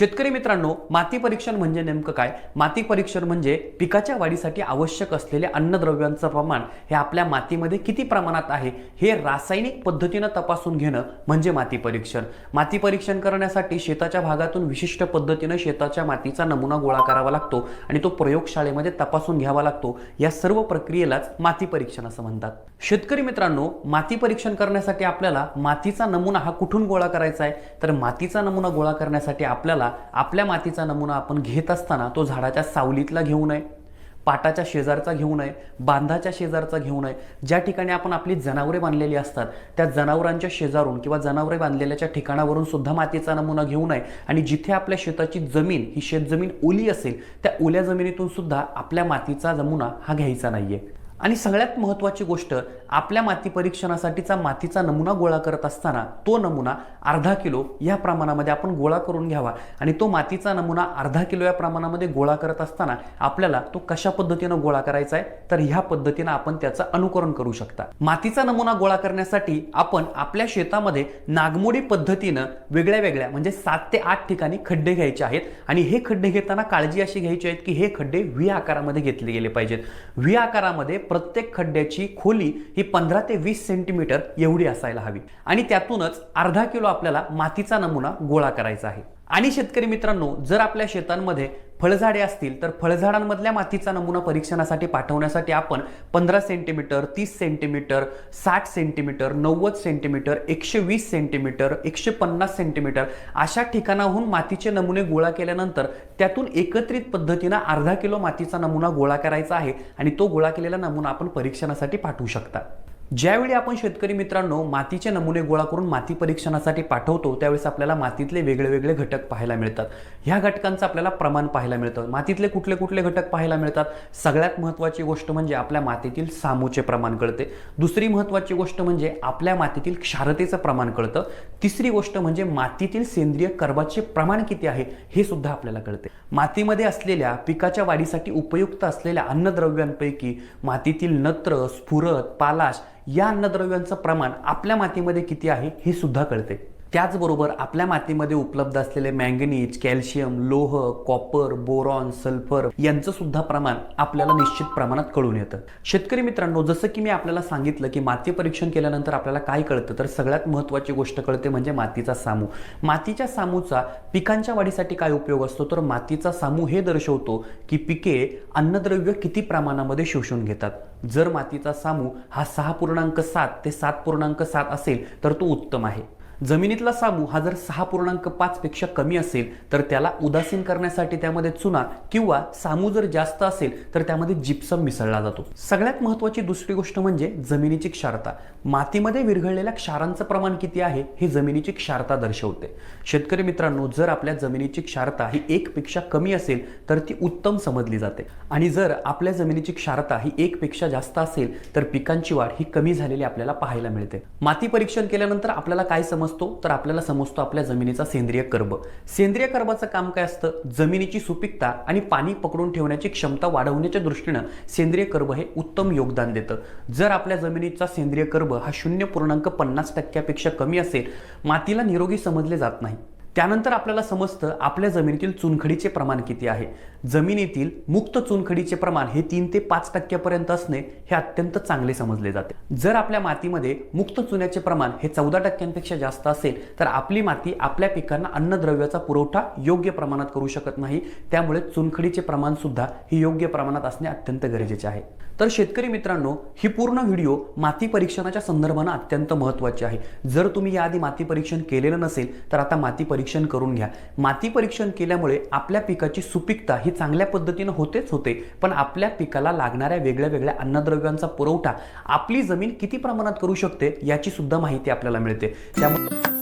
शेतकरी मित्रांनो माती परीक्षण म्हणजे नेमकं काय? माती परीक्षण म्हणजे पिकाच्या वाढीसाठी आवश्यक असलेले अन्नद्रव्यांचं प्रमाण हे आपल्या मातीमध्ये किती प्रमाणात आहे हे रासायनिक पद्धतीनं तपासून घेणं म्हणजे माती परीक्षण. माती परीक्षण करण्यासाठी शेताच्या भागातून विशिष्ट पद्धतीनं शेताच्या मातीचा नमुना गोळा करावा लागतो आणि तो प्रयोगशाळेमध्ये तपासून घ्यावा लागतो. या सर्व प्रक्रियेलाच माती परीक्षण असं म्हणतात. शेतकरी मित्रांनो माती परीक्षण करण्यासाठी आपल्याला मातीचा नमुना हा कुठून गोळा करायचा आहे? तर मातीचा नमुना गोळा करण्यासाठी आपल्याला आपल्या मातीचा नमुना आपण घेत असताना तो झाडाच्या सावलीतला घेऊ नये पाटाच्या शेजारचा घेऊ नये बांधाच्या शेजारचा घेऊ नये. ज्या ठिकाणी आपण आपली जनावरे बांधलेली असतात त्या जनावरांच्या शेजारून किंवा जनावरे बांधलेल्याच्या ठिकाणावरून सुद्धा मातीचा नमुना घेऊ नये. आणि जिथे आपल्या शेताची जमीन ही शेतजमीन ओली असेल त्या ओल्या जमिनीतून सुद्धा आपल्या मातीचा नमुना हा घ्यायचा नाहीये. आणि सगळ्यात महत्त्वाची गोष्ट आपल्या माती परीक्षणासाठीचा मातीचा नमुना गोळा करत असताना तो नमुना अर्धा किलो या प्रमाणामध्ये आपण गोळा करून घ्यावा. आणि तो मातीचा नमुना अर्धा किलो या प्रमाणामध्ये गोळा करत असताना आपल्याला तो कशा पद्धतीनं गोळा करायचा आहे? तर ह्या पद्धतीनं आपण त्याचं अनुकरण करू शकता. मातीचा नमुना गोळा करण्यासाठी आपण आपल्या शेतामध्ये नागमोडी पद्धतीनं वेगळ्या वेगळ्या म्हणजे सात ते आठ ठिकाणी खड्डे घ्यायचे आहेत. आणि हे खड्डे घेताना काळजी अशी घ्यायची आहेत की हे खड्डे व्ही आकारामध्ये घेतले गेले पाहिजेत. व्ही आकारामध्ये प्रत्येक खड्ड्याची खोली ही पंधरा ते वीस सेंटीमीटर एवढी असायला हवी. आणि त्यातूनच अर्धा किलो आपल्याला मातीचा नमुना गोळा करायचा आहे. आणि शेतकरी मित्रांनो जर आपल्या शेतांमध्ये फळझाडे असतील तर फळझाडांमधल्या मातीचा नमुना परीक्षणासाठी पाठवण्यासाठी आपण पंधरा सेंटीमीटर तीस सेंटीमीटर साठ सेंटीमीटर नव्वद सेंटीमीटर एकशे वीस सेंटीमीटर एकशे पन्नास सेंटीमीटर अशा ठिकाणाहून मातीचे नमुने गोळा केल्यानंतर त्यातून एकत्रित पद्धतीनं अर्धा किलो मातीचा नमुना गोळा करायचा आहे आणि तो गोळा केलेला नमुना आपण परीक्षणासाठी पाठवू शकता. ज्यावेळी आपण शेतकरी मित्रांनो मातीचे नमुने गोळा करून माती परीक्षणासाठी पाठवतो त्यावेळेस आपल्याला मातीतले वेगळे वेगळे घटक पाहायला मिळतात. ह्या घटकांचं आपल्याला प्रमाण पाहायला मिळतं. मातीतले कुठले कुठले घटक पाहायला मिळतात? सगळ्यात महत्त्वाची गोष्ट म्हणजे आपल्या मातीतील सामूचे प्रमाण कळते. दुसरी महत्त्वाची गोष्ट म्हणजे आपल्या मातीतील क्षारतेचं प्रमाण कळतं. तिसरी गोष्ट म्हणजे मातीतील सेंद्रिय कर्बाचे प्रमाण किती आहे हे सुद्धा आपल्याला कळते. मातीमध्ये असलेल्या पिकाच्या वाढीसाठी उपयुक्त असलेल्या अन्नद्रव्यांपैकी मातीतील नत्र स्फुरत पालाश या अन्नद्रव्यांचं प्रमाण आपल्या मातीमध्ये किती आहे हे सुद्धा कळते. त्याचबरोबर आपल्या मातीमध्ये उपलब्ध असलेले मँगनीज कॅल्शियम लोह कॉपर बोरॉन सल्फर यांचं सुद्धा प्रमाण आपल्याला निश्चित प्रमाणात कळून येतं. शेतकरी मित्रांनो जसं की मी आपल्याला सांगितलं की माती परीक्षण केल्यानंतर आपल्याला काय कळतं तर सगळ्यात महत्त्वाची गोष्ट कळते म्हणजे मातीचा सामू. मातीच्या सामूचा पिकांच्या वाढीसाठी काय उपयोग असतो? तर मातीचा सामू हे दर्शवतो की पिके अन्नद्रव्य किती प्रमाणामध्ये शोषून घेतात. जर मातीचा सामू हा सहा पूर्णांक सात ते सात पूर्णांक सात असेल तर तो उत्तम आहे. जमिनीतला सामू हा जर सहा पूर्णांक पाच पेक्षा कमी असेल तर त्याला उदासीन करण्यासाठी त्यामध्ये चुना किंवा सामू जर जास्त असेल तर त्यामध्ये जिप्सम मिसळला जातो. सगळ्यात महत्वाची दुसरी गोष्ट म्हणजे जमिनीची क्षारता. मातीमध्ये विरघळलेल्या क्षारांचं प्रमाण किती आहे हे जमिनीची क्षारता दर्शवते. शेतकरी मित्रांनो जर आपल्या जमिनीची क्षारता ही एक पेक्षा कमी असेल तर ती उत्तम समजली जाते. आणि जर आपल्या जमिनीची क्षारता ही एक पेक्षा जास्त असेल तर पिकांची वाढ ही कमी झालेली आपल्याला पाहायला मिळते. माती परीक्षण केल्यानंतर आपल्याला काय समज समजतो तर आपल्याला समजतो आपल्या जमिनीचा सेंद्रिय कर्ब. सेंद्रिय कर्बाचं काम काय असतं? जमिनीची सुपीकता आणि पाणी पकडून ठेवण्याची क्षमता वाढवण्याच्या दृष्टीनं सेंद्रिय कर्ब हे उत्तम योगदान देतं. जर आपल्या जमिनीचा सेंद्रिय कर्ब हा शून्य पूर्णांक पन्नास टक्क्यापेक्षा कमी असेल मातीला निरोगी समजले जात नाही. त्यानंतर आपल्याला समजतं आपल्या जमिनीतील चुनखडीचे प्रमाण किती आहे. जमिनीतील मुक्त चुनखडीचे प्रमाण हे तीन ते पाच टक्क्यापर्यंत असणे हे अत्यंत चांगले समजले जाते. जर आपल्या मातीमध्ये मुक्त चुन्याचे प्रमाण हे चौदा टक्क्यांपेक्षा जास्त असेल तर आपली माती आपल्या पिकांना अन्नद्रव्याचा पुरवठा योग्य प्रमाणात करू शकत नाही. त्यामुळे चुनखडीचे प्रमाण सुद्धा हे योग्य प्रमाणात असणे अत्यंत गरजेचे आहे. तर शेतकरी मित्रांनो ही पूर्ण व्हिडिओ माती परीक्षणाच्या संदर्भानं अत्यंत महत्त्वाची आहे. जर तुम्ही याआधी माती परीक्षण केलेलं नसेल तर आता माती परीक्षण करून घ्या. माती परीक्षण केल्यामुळे आपल्या पिकाची सुपीकता ही चांगल्या पद्धतीनं होतेच होते. पण आपल्या पिकाला लागणाऱ्या वेगळ्या वेगळ्या अन्नद्रव्यांचा पुरवठा आपली जमीन किती प्रमाणात करू शकते याची सुद्धा माहिती आपल्याला मिळते. त्यामुळे